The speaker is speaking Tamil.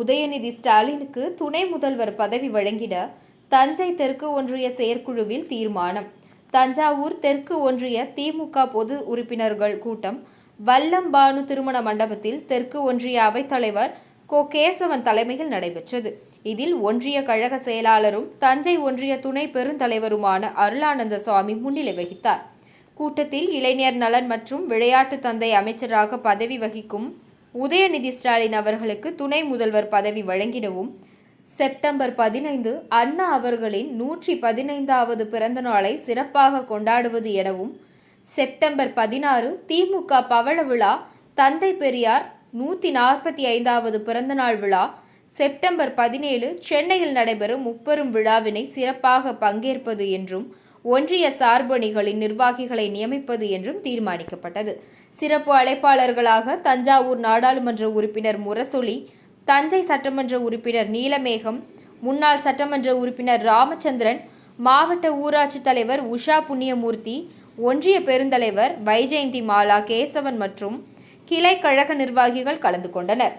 உதயநிதி ஸ்டாலினுக்கு துணை முதல்வர் பதவி வழங்கிட தஞ்சை தெற்கு ஒன்றிய செயற்குழுவில் தீர்மானம். தஞ்சாவூர் தெற்கு ஒன்றிய திமுக பொது உறுப்பினர்கள் கூட்டம். வல்லம்பானு திருமண மண்டபத்தில் தெற்கு ஒன்றிய அவைத்தலைவர் கோ. கேசவன் தலைமையில் நடைபெற்றது. இதில் ஒன்றிய கழக செயலாளரும் தஞ்சை ஒன்றிய துணை பெருந்தலைவருமான அருளானந்த சுவாமி முன்னிலை வகித்தார். கூட்டத்தில் இளைஞர் நலன் மற்றும் விளையாட்டு தந்தை அமைச்சராக பதவி வகிக்கும் உதயநிதி ஸ்டாலின் அவர்களுக்கு துணை முதல்வர் பதவி வழங்கிடவும். செப்டம்பர் பதினைந்து அண்ணா அவர்களின் நூற்றி பதினைந்தாவது பிறந்த நாளை சிறப்பாக கொண்டாடுவது எனவும் செப்டம்பர் பதினாறு திமுக பவள விழா தந்தை பெரியார் நூற்றி நாற்பத்தி ஐந்தாவது பிறந்தநாள் விழா செப்டம்பர் பதினேழு சென்னையில் நடைபெறும் முப்பெரும் விழாவினை சிறப்பாக பங்கேற்பது என்றும் ஒன்றிய சார்பணிகளின் நிர்வாகிகளை நியமிப்பது என்றும் தீர்மானிக்கப்பட்டது. சிறப்பு அழைப்பாளர்களாக தஞ்சாவூர் நாடாளுமன்ற உறுப்பினர் முரசொலி தஞ்சை சட்டமன்ற உறுப்பினர் நீலமேகம் முன்னாள் சட்டமன்ற உறுப்பினர் ராமச்சந்திரன் மாவட்ட ஊராட்சி தலைவர் உஷா புண்ணியமூர்த்தி ஒன்றிய பெருந்தலைவர் வைஜெயந்தி மாலா கேசவன் மற்றும் கிளை கழக நிர்வாகிகள் கலந்து கொண்டனர்.